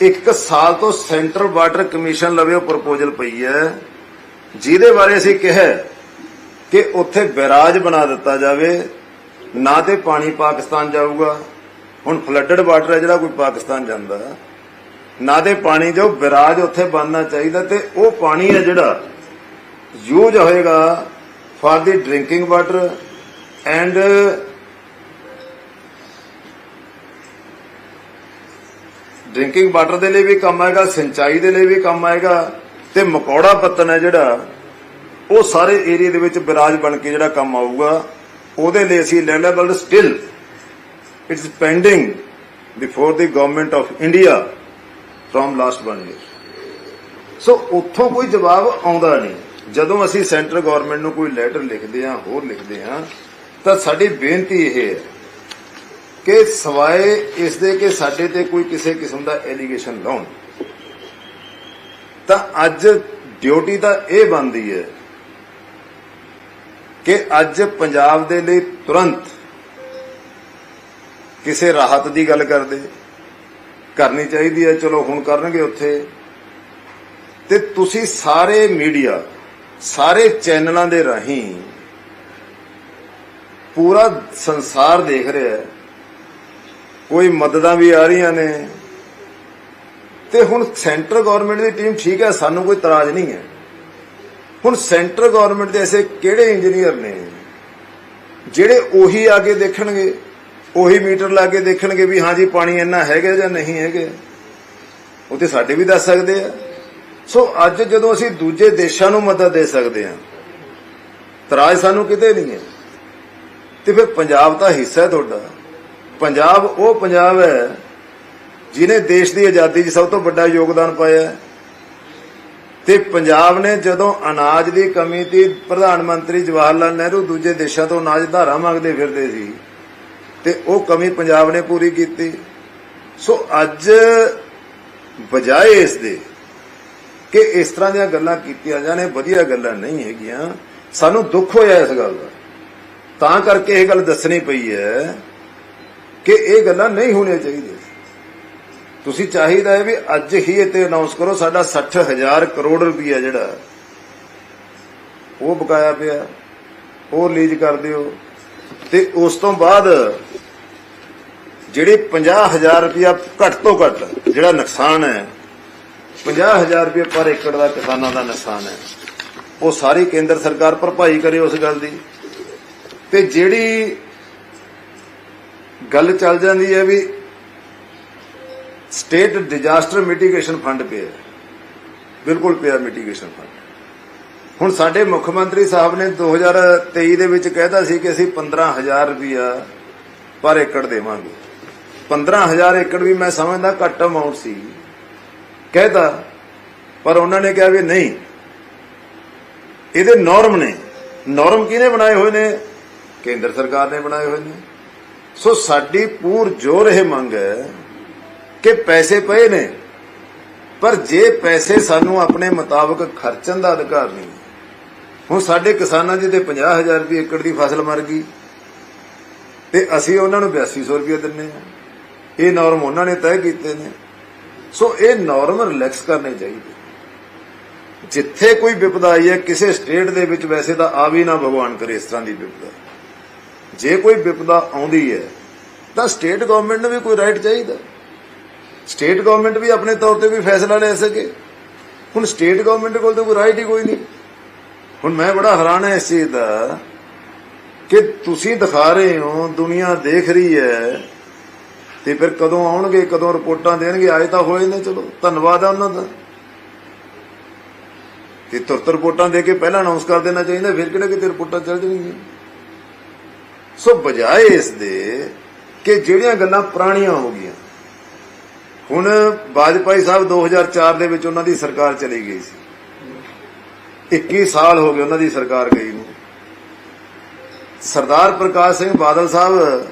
ਇੱਕ ਸਾਲ ਤੋਂ ਸੈਂਟਰਲ ਵਾਟਰ ਕਮਿਸ਼ਨ ਲਵੇ ਉਹ ਪ੍ਰਪੋਜ਼ਲ ਪਈ ਹੈ। ਜਿਹਦੇ ਬਾਰੇ ਅਸੀਂ ਕਿਹਾ ਕਿ ਉੱਥੇ ਬੈਰਾਜ ਬਣਾ ਦਿੱਤਾ ਜਾਵੇ, ਨਾ ਤੇ ਪਾਣੀ ਪਾਕਿਸਤਾਨ ਜਾਊਗਾ ਹੁਣ ਫਲੱਡਡ ਵਾਟਰ ਹੈ ਜਿਹੜਾ ਕੋਈ ਪਾਕਿਸਤਾਨ ਜਾਂਦਾ, ਨਾ ਦੇ ਪਾਣੀ ਜੋ ਬੈਰਾਜ ਉੱਥੇ ਬਣਨਾ ਚਾਹੀਦਾ ਤੇ ਉਹ ਪਾਣੀ ਹੈ ਜਿਹੜਾ ਯੂਜ਼ ਹੋਏਗਾ for the drinking water and drinking water ਦੇ ਲਈ ਵੀ ਕੰਮ ਆਏਗਾ, ਸਿੰਚਾਈ ਦੇ ਲਈ ਵੀ ਕੰਮ ਆਏਗਾ ਤੇ ਮਕੌੜਾ ਪੱਤਨ ਹੈ ਜਿਹੜਾ, ਉਹ ਸਾਰੇ ਏਰੀਆ ਦੇ ਵਿੱਚ ਬਿਰਾਜ ਬਣ ਕੇ ਜਿਹੜਾ ਕੰਮ ਆਊਗਾ, ਉਹਦੇ ਲਈ ਅਸੀਂ level still it's pending before the government of India from last 1 year so ਉੱਥੋਂ ਕੋਈ ਜਵਾਬ ਆਉਂਦਾ ਨਹੀਂ। ਜਦੋਂ ਅਸੀਂ ਸੈਂਟਰ ਗਵਰਨਮੈਂਟ ਨੂੰ ਕੋਈ ਲੈਟਰ ਲਿਖਦੇ ਹਾਂ, ਹੋਰ ਲਿਖਦੇ ਹਾਂ, ਤਾਂ ਸਾਡੀ ਬੇਨਤੀ ਇਹ ਹੈ ਕਿ ਸਵਾਏ ਇਸ ਦੇ ਕਿ ਸਾਡੇ ਤੇ ਕੋਈ ਕਿਸੇ ਕਿਸਮ ਦਾ ਐਲੀਗੇਸ਼ਨ ਲਾਉਣ ਤਾਂ ਅੱਜ ਡਿਊਟੀ ਤਾਂ ਇਹ ਬਣਦੀ ਹੈ ਕਿ ਅੱਜ ਪੰਜਾਬ ਦੇ ਲਈ ਤੁਰੰਤ ਕਿਸੇ ਰਾਹਤ ਦੀ ਗੱਲ ਕਰਦੇ। ਕਰਨੀ ਚਾਹੀਦੀ ਹੈ, ਚਲੋ ਹੁਣ ਕਰਨਗੇ ਉੱਥੇ। ਤੇ ਤੁਸੀਂ ਸਾਰੇ ਮੀਡੀਆ, ਸਾਰੇ ਚੈਨਲਾਂ ਦੇ ਰਾਹੀਂ ਪੂਰਾ ਸੰਸਾਰ ਦੇਖ ਰਿਹਾ ਹੈ। ਕੋਈ ਮਦਦਾਂ ਵੀ ਆ ਰਹੀਆਂ ਨੇ। ਤੇ ਹੁਣ ਸੈਂਟਰ ਗਵਰਨਮੈਂਟ ਦੀ ਟੀਮ ਠੀਕ ਹੈ, ਸਾਨੂੰ ਕੋਈ ਤਰਾਜ ਨਹੀਂ ਹੈ। ਹੁਣ ਸੈਂਟਰ ਗਵਰਨਮੈਂਟ ਦੇ ਐਸੇ ਕਿਹੜੇ ਇੰਜੀਨੀਅਰ ਨੇ, ਜਿਹੜੇ ਉਹੀ ਆ ਕੇ ਦੇਖਣਗੇ? ਉਹੀ ਮੀਟਰ ਲਾ ਕੇ ਦੇਖਣਗੇ ਵੀ ਹਾਂ ਜੀ, ਪਾਣੀ ਇੰਨਾ ਹੈਗਾ ਜਾਂ ਨਹੀਂ ਹੈਗਾ। ਉਹ ਤੇ ਸਾਡੇ ਵੀ ਦੱਸ ਸਕਦੇ ਆ। ਸੋ ਅੱਜ ਜਦੋਂ ਅਸੀਂ ਦੂਜੇ ਦੇਸ਼ਾਂ ਨੂੰ ਮਦਦ ਦੇ ਸਕਦੇ ਹਾਂ, ਤਰਾਜ ਸਾਨੂੰ ਕਿਤੇ ਨਹੀਂ ਹੈ। ਤੇ ਫਿਰ ਪੰਜਾਬ ਦਾ ਹਿੱਸਾ ਹੈ ਤੁਹਾਡਾ। ਪੰਜਾਬ, ਉਹ ਪੰਜਾਬ ਹੈ ਜਿਨੇ ਦੇਸ਼ ਦੀ ਆਜ਼ਾਦੀ 'ਚ ਸਭ ਤੋਂ ਵੱਡਾ ਯੋਗਦਾਨ ਪਾਇਆ ਤੇ ਪੰਜਾਬ ਨੇ ਜਦੋਂ ਅਨਾਜ ਦੀ ਕਮੀ ਤੇ ਪ੍ਰਧਾਨ ਮੰਤਰੀ ਜਵਾਹਰ ਲਾਲ ਨਹਿਰੂ ਦੂਜੇ ਦੇਸ਼ਾਂ ਤੋਂ ਅਨਾਜ ਧਾਰਾ ਮੰਗਦੇ ਫਿਰਦੇ ਸੀ ਤੇ ਉਹ ਕਮੀ ਪੰਜਾਬ ਨੇ ਪੂਰੀ ਕੀਤੀ। ਸੋ ਅੱਜ ਬਜਾਏ ਇਸ ਦੇ ਕਿ ਇਸ ਤਰ੍ਹਾਂ ਦੀਆਂ ਗੱਲਾਂ ਕੀਤੀਆਂ ਜਾਣੇ ਵਧੀਆ ਗੱਲਾਂ ਨਹੀਂ ਹੈਗੀਆਂ। ਸਾਨੂੰ ਦੁੱਖ ਹੋਇਆ ਇਸ ਗੱਲ ਦਾ। ਤਾਂ ਕਰਕੇ ਇਹ ਗੱਲ ਦੱਸਣੀ ਪਈ ਹੈ ਕਿ ਇਹ ਗੱਲਾਂ ਨਹੀਂ ਹੋਣੀਆਂ ਚਾਹੀਦੀਆਂ। ਤੁਸੀਂ ਚਾਹੀਦਾ ਹੈ ਵੀ ਅੱਜ ਹੀ ਇਹ ਤੇ ਅਨਾਉਂਸ ਕਰੋ, ਸਾਡਾ 60000 ਕਰੋੜ ਰੁਪਈਆ ਜਿਹੜਾ ਉਹ ਬਕਾਇਆ ਪਿਆ, ਉਹ ਰਿਲੀਜ਼ ਕਰ ਦਿਓ। ਤੇ ਉਸ ਤੋਂ ਬਾਅਦ ਜਿਹੜੇ 50000 ਰੁਪਇਆ ਘੱਟ ਤੋਂ ਘੱਟ ਜਿਹੜਾ ਨੁਕਸਾਨ ਹੈ 50000 ਰੁਪਏ ਪਰ ਏਕੜ ਦਾ ਕਿਸਾਨਾਂ ਦਾ ਨੁਕਸਾਨ ਹੈ, ਉਹ ਸਾਰੀ ਕੇਂਦਰ ਸਰਕਾਰ ਭਰਪਾਈ ਕਰੇ ਉਸ ਗੱਲ ਦੀ। ਤੇ ਜਿਹੜੀ ਗੱਲ ਚੱਲ ਜਾਂਦੀ ਹੈ ਵੀ ਸਟੇਟ ਡਿਜ਼ਾਸਟਰ ਮਿਟੀਗੇਸ਼ਨ ਫੰਡ ਪਿਆ ਬਿਲਕੁਲ ਪਿਆ ਮਿਟੀਗੇਸ਼ਨ ਫੰਡ। ਹੁਣ ਸਾਡੇ ਮੁੱਖ ਮੰਤਰੀ ਸਾਹਿਬ ਨੇ 2023 ਦੇ ਵਿੱਚ ਕਹਿਦਾ ਸੀ ਕਿ ਅਸੀਂ 15000 ਰੁਪਇਆ ਪਰ ਏਕੜ ਦੇਵਾਂਗੇ। 15000 ਏਕੜ ਵੀ ਮੈਂ ਸਮਝਦਾ ਘੱਟ ਅਮਾਉਂਟ ਸੀ। ਕਹਿਦਾ ਪਰ ਉਹਨਾਂ ਨੇ ਕਿਹਾ ਵੀ ਨਹੀਂ। ਇਹਦੇ ਨਾਰਮ ਨੇ। ਨਾਰਮ ਕਿਹਨੇ ਬਣਾਏ ਹੋਏ ਨੇ? ਕੇਂਦਰ ਸਰਕਾਰ ਨੇ ਬਣਾਏ ਹੋਏ ਨੇ। ਸੋ ਸਾਡੀ ਪੂਰ ਜੋਰ ਇਹ ਮੰਗ ਹੈ ਕਿ ਪੈਸੇ ਪਏ ਨੇ, ਪਰ ਜੇ ਪੈਸੇ ਸਾਨੂੰ ਆਪਣੇ ਮੁਤਾਬਕ ਖਰਚਣ ਦਾ ਅਧਿਕਾਰ ਨਹੀਂ, ਹੁਣ ਸਾਡੇ ਕਿਸਾਨਾਂ ਜੀ ਦੇ 50000 ਰੁਪਏ ਏਕੜ ਦੀ ਫਸਲ ਮਰ ਗਈ, ਤੇ ਅਸੀਂ ਉਹਨਾਂ ਨੂੰ 8200 ਰੁਪਏ ਦਿੰਨੇ ਆ ਇਹ ਨਾਰਮ ਉਹਨਾਂ ਨੇ ਤੈਅ ਕੀਤੇ ਨੇ। ਸੋ ਇਹ ਨਾਰਮ ਰਿਲੈਕਸ ਕਰਨੇ ਚਾਹੀਦੇ। ਜਿੱਥੇ ਕੋਈ ਵਿਪਦਾ ਆਈ ਹੈ, ਕਿਸੇ ਸਟੇਟ ਦੇ ਵਿੱਚ ਵੈਸੇ ਤਾਂ ਆ ਵੀ ਨਾ ਭਗਵਾਨ ਕਰੇ ਇਸ ਤਰ੍ਹਾਂ ਦੀ ਵਿਪਦਾ ਜੇ ਕੋਈ ਵਿਪਦਾ ਆਉਂਦੀ ਹੈ, ਤਾਂ ਸਟੇਟ ਗਵਰਨਮੈਂਟ ਨੂੰ ਵੀ ਕੋਈ ਰਾਈਟ ਚਾਹੀਦਾ। ਸਟੇਟ ਗਵਰਨਮੈਂਟ ਵੀ ਆਪਣੇ ਤੌਰ ਤੇ ਵੀ ਫੈਸਲਾ ਲੈ ਸਕੇ। ਹੁਣ ਸਟੇਟ ਗਵਰਨਮੈਂਟ ਕੋਲ ਤਾਂ ਕੋਈ ਰਾਈਟ ਹੀ ਕੋਈ ਨਹੀਂ। ਹੁਣ ਮੈਂ ਬੜਾ ਹੈਰਾਨ ਹਾਂ ਇਸ ਚੀਜ਼ ਦਾ ਕਿ ਤੁਸੀਂ ਦਿਖਾ ਰਹੇ ਹੋ, ਦੁਨੀਆ ਦੇਖ ਰਹੀ ਹੈ ਤੇ ਫਿਰ ਕਦੋਂ ਆਉਣਗੇ, ਕਦੋਂ ਰਿਪੋਰਟਾਂ ਦੇਣਗੇ? ਆਏ ਤਾਂ ਹੋਏ ਨੇ, ਚਲੋ, ਧੰਨਵਾਦ ਆ ਉਹਨਾਂ ਦਾ। ਤੇ ਤੁਰਤ ਰਿਪੋਰਟਾਂ ਦੇ ਕੇ ਪਹਿਲਾਂ ਅਨਾਉਂਸ ਕਰ ਦੇਣਾ ਚਾਹੀਦਾ, ਫਿਰ ਕਿਹੜਾ ਕਿਤੇ ਰਿਪੋਰਟਾਂ ਚੱਲ ਜਾਣਗੀਆਂ? ਸੋ ਬਜਾਏ ਇਸ ਦੇ ਕਿ ਜਿਹੜੀਆਂ ਗੱਲਾਂ ਪੁਰਾਣੀਆਂ ਹੋ ਗਈਆਂ, ਹੁਣ ਬਾਜਪਾਈ ਸਾਹਿਬ 2004 ਦੇ ਵਿੱਚ ਉਹਨਾਂ ਦੀ ਸਰਕਾਰ ਚਲੀ ਗਈ ਸੀ। 21 ਸਾਲ ਹੋ ਗਏ ਉਹਨਾਂ ਦੀ ਸਰਕਾਰ ਗਈ ਨੂੰ। ਸਰਦਾਰ ਪ੍ਰਕਾਸ਼ ਸਿੰਘ ਬਾਦਲ ਸਾਹਿਬ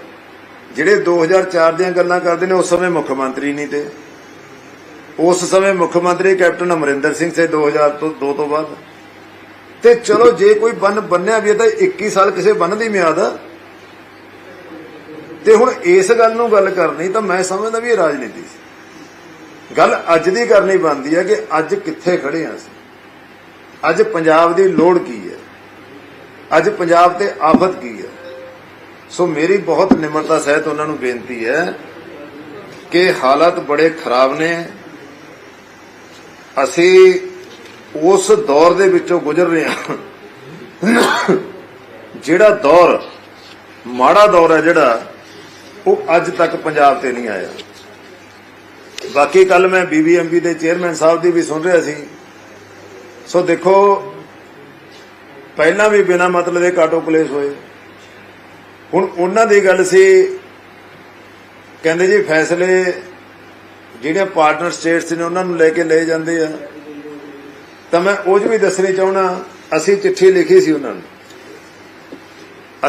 ਜਿਹੜੇ 2004 ਦੀਆਂ ਗੱਲਾਂ ਕਰਦੇ ਨੇ, ਉਸ ਸਮੇਂ ਮੁੱਖ ਮੰਤਰੀ ਨਹੀਂ ਤੇ। ਉਸ ਸਮੇਂ ਮੁੱਖ ਮੰਤਰੀ ਕੈਪਟਨ ਅਮਰਿੰਦਰ ਸਿੰਘ ਸੇ 2000 ਤੋਂ 2 ਤੋਂ ਬਾਅਦ। ਤੇ ਚਲੋ, ਜੇ ਕੋਈ ਬੰਨ ਬੰਨਿਆ ਵੀ ਹੈ ਤਾਂ 21 ਸਾਲ ਕਿਸੇ ਬੰਨ ਦੀ ਮਿਆਦ ਤੇ ਹੁਣ ਇਸ ਗੱਲ ਨੂੰ ਗੱਲ ਕਰਨੀ ਤਾਂ ਮੈਂ ਸਮਝਦਾ ਵੀ ਇਹ ਰਾਜਨੀਤੀ ਸੀ। ਗੱਲ ਅੱਜ ਦੀ ਕਰਨੀ ਬਣਦੀ ਹੈ ਕਿ ਅੱਜ ਕਿੱਥੇ ਖੜੇ ਹਾਂ ਅਸੀਂ। ਅੱਜ ਪੰਜਾਬ ਦੀ ਲੋੜ ਕੀ ਹੈ? ਅੱਜ ਪੰਜਾਬ ਤੇ ਆਫਤ ਕੀ ਹੈ? ਸੋ ਮੇਰੀ ਬਹੁਤ ਨਿਮਰਤਾ ਸਹਿਤ ਉਹਨਾਂ ਨੂੰ ਬੇਨਤੀ ਹੈ ਕਿ ਹਾਲਾਤ ਬੜੇ ਖਰਾਬ ਨੇ। ਅਸੀਂ ਉਸ ਦੌਰ ਦੇ ਵਿੱਚੋਂ ਗੁਜ਼ਰ ਰਹੇ ਹਾਂ। ਜਿਹੜਾ ਦੌਰ ਮਾੜਾ ਦੌਰ ਹੈ ਜਿਹੜਾ, ਉਹ ਅੱਜ ਤੱਕ ਪੰਜਾਬ ਤੇ ਨਹੀਂ ਆਇਆ। ਬਾਕੀ ਕੱਲ ਮੈਂ ਬੀਬੀਐਮਬੀ ਦੇ ਚੇਅਰਮੈਨ ਸਾਹਿਬ ਦੀ ਵੀ ਸੁਣ ਰਿਹਾ ਸੀ। ਸੋ ਦੇਖੋ, ਪਹਿਲਾਂ ਵੀ ਬਿਨਾ ਮਤਲਬ ਦੇ ਕਾਟੋ ਕਲੇਸ਼ ਹੋਏ। ਹੁਣ ਉਹਨਾਂ ਦੀ ਗੱਲ ਸੀ, ਕਹਿੰਦੇ ਜੀ ਫੈਸਲੇ ਜਿਹੜੇ ਪਾਰਟਨਰ ਸਟੇਟਸ ਨੇ ਉਹਨਾਂ ਨੂੰ ਲੈ ਕੇ ਲਏ ਜਾਂਦੇ ਆ। ਤਾਂ ਮੈਂ ਉਹ 'ਚ ਵੀ ਦੱਸਣੀ ਚਾਹਣਾ ਅਸੀਂ ਚਿੱਠੀ ਲਿਖੀ ਸੀ ਉਹਨਾਂ ਨੂੰ।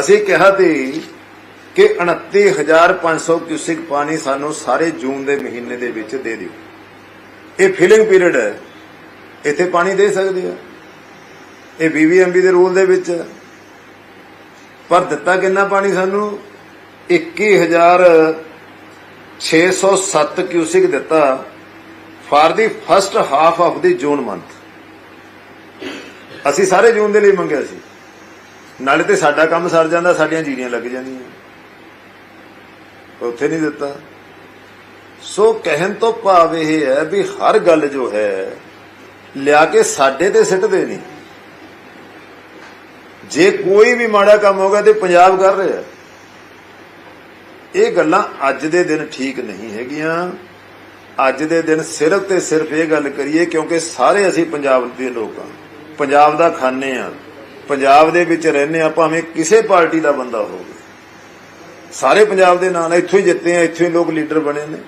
ਅਸੀਂ ਕਿਹਾ ਸੀ ਕਿ 29500 ਕਿਊਸਿਕ ਪਾਣੀ ਸਾਨੂੰ ਸਾਰੇ ਜੂਨ ਦੇ ਮਹੀਨੇ ਦੇ ਵਿੱਚ ਦੇ ਦਿਓ। ਇਹ ਫਿਲਿੰਗ ਪੀਰੀਅਡ ਹੈ। ਇੱਥੇ ਪਾਣੀ ਦੇ ਸਕਦੇ ਆ। ਇਹ ਬੀਬੀਐਮਬੀ ਦੇ ਰੂਲ ਦੇ ਵਿੱਚ ਹੈ। ਪਰ ਦਿੱਤਾ ਕਿੰਨਾ ਪਾਣੀ ਸਾਨੂੰ? 21607 ਕਿਊਸਿਕ ਦਿੱਤਾ for the first half of the June month. ਅਸੀਂ ਸਾਰੇ ਜੂਨ ਦੇ ਲਈ ਮੰਗਿਆ ਸੀ। ਨਾਲੇ ਤੇ ਸਾਡਾ ਕੰਮ ਸਰ ਜਾਂਦਾ, ਸਾਡੀਆਂ ਜੀੜੀਆਂ ਲੱਗ ਜਾਂਦੀਆਂ। ਉੱਥੇ ਨਹੀਂ ਦਿੱਤਾ। ਸੋ ਕਹਿਣ ਤੋਂ ਭਾਵ ਇਹ ਹੈ ਵੀ ਹਰ ਗੱਲ ਜੋ ਹੈ, ਲਿਆ ਕੇ ਸਾਡੇ ਤੇ ਸਿੱਟਦੇ ਨਹੀਂ। ਜੇ ਕੋਈ ਵੀ ਮਾੜਾ ਕੰਮ ਹੋ ਗਿਆ ਤੇ ਪੰਜਾਬ ਕਰ ਰਿਹਾ। ਇਹ ਗੱਲਾਂ ਅੱਜ ਦੇ ਦਿਨ ਠੀਕ ਨਹੀਂ ਹੈਗੀਆਂ। ਅੱਜ ਦੇ ਦਿਨ ਸਿਰਫ ਤੇ ਸਿਰਫ ਇਹ ਗੱਲ ਕਰੀਏ, ਕਿਉਂਕਿ ਸਾਰੇ ਅਸੀਂ ਪੰਜਾਬ ਦੇ ਲੋਕ ਹਾਂ। ਪੰਜਾਬ ਦਾ ਖਾਨੇ ਆ ਪੰਜਾਬ ਦੇ ਵਿੱਚ ਰਹਿੰਦੇ ਆ ਭਾਵੇਂ ਕਿਸੇ ਪਾਰਟੀ ਦਾ ਬੰਦਾ ਹੋਵੇ। ਸਾਰੇ ਪੰਜਾਬ ਦੇ ਨਾਲ ਇੱਥੋਂ ਹੀ ਜਿੱਤੇ ਆ ਇੱਥੋਂ ਹੀ ਲੋਕ ਲੀਡਰ ਬਣੇ ਨੇ।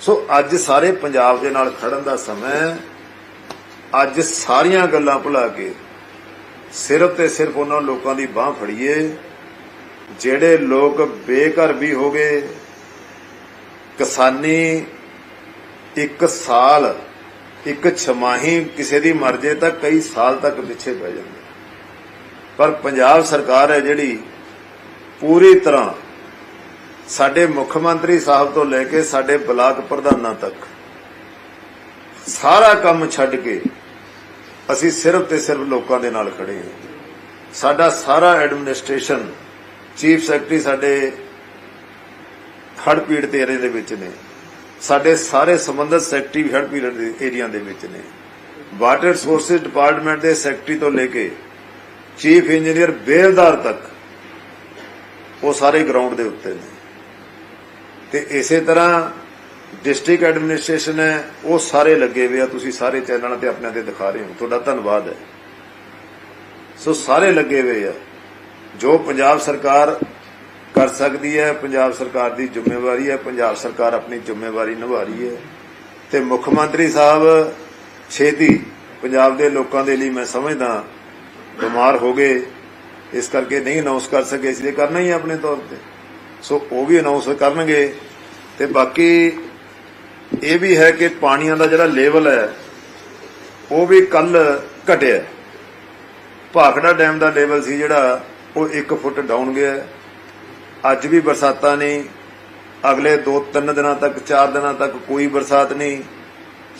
ਸੋ ਅੱਜ ਸਾਰੇ ਪੰਜਾਬ ਦੇ ਨਾਲ ਖੜਨ ਦਾ ਸਮਾਂ ਅੱਜ ਸਾਰੀਆਂ ਗੱਲਾਂ ਭੁਲਾ ਕੇ ਸਿਰਫ ਤੇ ਸਿਰਫ ਉਹਨਾਂ ਲੋਕਾਂ ਦੀ ਬਾਹ ਫੜੀਏ, ਜਿਹੜੇ ਲੋਕ ਬੇਘਰ ਵੀ ਹੋ ਗਏ, ਕਿਸਾਨੀ ਇੱਕ ਸਾਲ, ਇੱਕ ਛਮਾਹੀ ਕਿਸੇ ਦੀ ਮਰ ਜੇ ਤਾਂ ਕਈ ਸਾਲ ਤੱਕ ਪਿੱਛੇ ਪੈ ਜਾਂਦੇ ਪਰ ਪੰਜਾਬ ਸਰਕਾਰ ਹੈ ਜਿਹੜੀ ਪੂਰੀ ਤਰ੍ਹਾਂ ਸਾਡੇ ਮੁੱਖ ਮੰਤਰੀ ਸਾਹਿਬ ਤੋਂ ਲੈ ਕੇ ਸਾਡੇ ਬਲਾਕ ਪ੍ਰਧਾਨਾਂ ਤੱਕ ਸਾਰਾ ਕੰਮ ਛੱਡ ਕੇ ਅਸੀਂ ਸਿਰਫ ਤੇ ਸਿਰਫ ਲੋਕਾਂ ਦੇ ਨਾਲ ਖੜੇ ਹਾਂ। ਸਾਡਾ ਸਾਰਾ ਐਡਮਿਨਿਸਟ੍ਰੇਸ਼ਨ ਚੀਫ ਸੈਕਟਰੀ ਸਾਡੇ ਹੜ ਪੀੜਤ ਏਰੀਏ ਦੇ ਵਿੱਚ ਨੇ। ਸਾਡੇ ਸਾਰੇ ਸੰਬੰਧਿਤ ਸੈਕਟਰੀ ਹੜ ਪੀੜਤ ਦੇ ਏਰੀਆ ਦੇ ਵਿੱਚ ਨੇ। ਵਾਟਰ ਰਿਸੋਰਸਸ ਡਿਪਾਰਟਮੈਂਟ ਦੇ ਸੈਕਟਰੀ ਤੋਂ ਲੈ ਕੇ ਚੀਫ ਇੰਜੀਨੀਅਰ ਬੇਲਦਾਰ ਤੱਕ ਉਹ ਸਾਰੇ ਗਰਾਊਂਡ ਦੇ ਉੱਤੇ ਨੇ। ਤੇ ਇਸੇ ਤਰ੍ਹਾਂ ਡਿਸਟ੍ਰਿਕਟ ਐਡਮਿਨਿਸਟ੍ਰੇਸ਼ਨ ਹੈ, ਉਹ ਸਾਰੇ ਲੱਗੇ ਹੋਏ ਆ, ਤੁਸੀਂ ਸਾਰੇ ਚੈਨਲਾਂ ਤੇ ਆਪਣੇ ਤੇ ਦਿਖਾ ਰਹੇ ਹੋ, ਤੁਹਾਡਾ ਧੰਨਵਾਦ ਹੈ। ਸੋ ਸਾਰੇ ਲੱਗੇ ਹੋਏ ਆ, ਜੋ ਪੰਜਾਬ ਸਰਕਾਰ ਕਰ ਸਕਦੀ ਹੈ, ਪੰਜਾਬ ਸਰਕਾਰ ਦੀ ਜ਼ਿੰਮੇਵਾਰੀ ਹੈ, ਪੰਜਾਬ ਸਰਕਾਰ ਆਪਣੀ ਜ਼ਿੰਮੇਵਾਰੀ ਨਿਭਾ ਰਹੀ ਹੈ। ਤੇ ਮੁੱਖ ਮੰਤਰੀ ਸਾਹਿਬ, ਛੇਤੀ ਪੰਜਾਬ ਦੇ ਲੋਕਾਂ ਦੇ ਲਈ ਮੈਂ ਸਮਝਦਾ, ਬਿਮਾਰ ਹੋ ਗਏ, ਇਸ ਕਰਕੇ ਨਹੀਂ ਅਨਾਉਂਸ ਕਰ ਸਕੇ, ਇਸ ਲਈ ਕਰਨਾ ਹੀ ਆਪਣੇ ਤੌਰ ਤੇ। ਸੋ ਉਹ ਵੀ ਅਨਾਉਂਸ ਕਰਨਗੇ, ਤੇ ਬਾਕੀ ਇਹ ਵੀ ਹੈ ਕਿ ਪਾਣੀਆਂ ਦਾ ਜਿਹੜਾ ਲੈਵਲ ਹੈ, ਉਹ ਵੀ ਕੱਲ ਘਟਿਆ। ਭਾਖੜਾ ਡੈਮ ਦਾ ਲੈਵਲ ਸੀ ਜਿਹੜਾ, ਉਹ 1 ਫੁੱਟ ਡਾਊਨ ਗਿਆ। ਅੱਜ ਵੀ ਬਰਸਾਤਾਂ ਨਹੀਂ ਅਗਲੇ 2-3 ਦਿਨਾਂ ਤੱਕ 4 ਦਿਨਾਂ ਤੱਕ ਕੋਈ ਬਰਸਾਤ ਨਹੀਂ।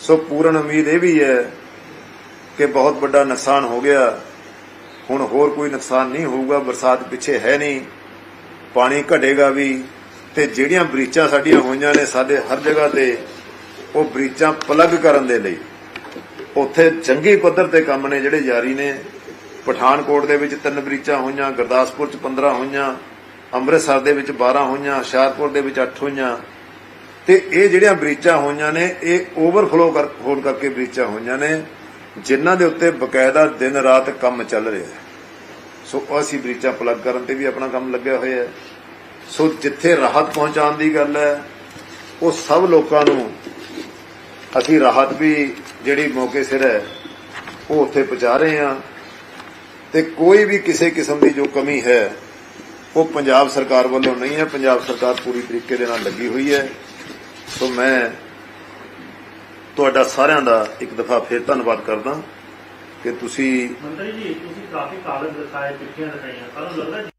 ਸੋ ਪੂਰਨ ਉਮੀਦ ਇਹ ਵੀ ਹੈ ਕਿ ਬਹੁਤ ਵੱਡਾ ਨੁਕਸਾਨ ਹੋ ਗਿਆ। ਹੁਣ ਹੋਰ ਕੋਈ ਨੁਕਸਾਨ ਨਹੀਂ ਹੋਊਗਾ, ਬਰਸਾਤ ਪਿੱਛੇ ਹੈ ਨਹੀਂ। ਪਾਣੀ ਘਟੇਗਾ ਵੀ ਤੇ ਜਿਹੜੀਆਂ ਬਰੀਚਾਂ ਸਾਡੀਆਂ ਹੋਈਆਂ ਨੇ ਸਾਡੇ ਹਰ ਜਗ੍ਹਾ ਤੇ ਉਹ ਬ੍ਰੀਚਾਂ ਪਲੱਗ ਕਰਨ ਦੇ ਲਈ। ਉੱਥੇ ਚੰਗੀ ਪੱਧਰ ਤੇ ਕੰਮ ਨੇ ਜਿਹੜੇ ਜਾਰੀ ਨੇ। ਪਠਾਨਕੋਟ ਦੇ ਵਿੱਚ ਤਿੰਨ ਬ੍ਰੀਚਾਂ ਹੋਈਆਂ, ਗੁਰਦਾਸਪੁਰ ਚ 15 ਹੋਈਆਂ, ਅੰਮ੍ਰਿਤਸਰ ਦੇ ਵਿੱਚ 12 ਹੋਈਆਂ, ਹੁਸ਼ਿਆਰਪੁਰ ਦੇ ਵਿੱਚ 8 ਹੋਈਆਂ। ਤੇ ਇਹ ਜਿਹੜੀਆਂ ਬ੍ਰੀਚਾਂ ਹੋਈਆਂ ਨੇ, ਇਹ ਓਵਰਫਲੋ ਕਰ, ਹੋਣ ਕਰਕੇ ਬ੍ਰੀਚਾਂ ਹੋਈਆਂ ਨੇ, ਜਿਨ੍ਹਾਂ ਦੇ ਉੱਤੇ ਬਕਾਇਦਾ ਦਿਨ ਰਾਤ ਕੰਮ ਚੱਲ ਰਿਹਾ ਹੈ। ਸੋ ਅਸੀਂ ਬ੍ਰੀਚਾਂ ਪਲੱਗ ਕਰਨ ਤੇ ਵੀ ਆਪਣਾ ਕੰਮ ਲੱਗਿਆ ਹੋਇਆ ਹੈ। ਸੋ ਜਿੱਥੇ ਰਾਹਤ ਪਹੁੰਚਾਉਣ ਦੀ ਗੱਲ ਹੈ, ਉਹ ਸਭ ਲੋਕਾਂ ਨੂੰ ਅਸੀਂ ਰਾਹਤ ਵੀ ਜਿਹੜੀ ਮੌਕੇ ਸਿਰ ਹੈ, ਉਹ ਉੱਥੇ ਪਹੁੰਚਾ ਰਹੇ ਹਾਂ। ਤੇ ਕੋਈ ਵੀ ਕਿਸੇ ਕਿਸਮ ਦੀ ਜੋ ਕਮੀ ਹੈ, ਉਹ ਪੰਜਾਬ ਸਰਕਾਰ ਵੱਲੋਂ ਨਹੀਂ ਹੈ। ਪੰਜਾਬ ਸਰਕਾਰ ਪੂਰੀ ਤਰੀਕੇ ਦੇ ਨਾਲ ਲੱਗੀ ਹੋਈ ਹੈ। ਸੋ ਮੈਂ ਤੁਹਾਡਾ ਸਾਰਿਆਂ ਦਾ ਇੱਕ ਦਫਾ ਫੇਰ ਧੰਨਵਾਦ ਕਰਦਾ ਕਿ ਤੁਸੀਂ ਮੰਤਰੀ ਜੀ, ਤੁਸੀਂ ਕਾਫੀ ਕਾਗਜ਼ ਦਿਖਾਏ ਚਿੱਠੀਆਂ ਦਿਖਾਈਆਂ ਤੁਹਾਨੂੰ ਲੱਗਦਾ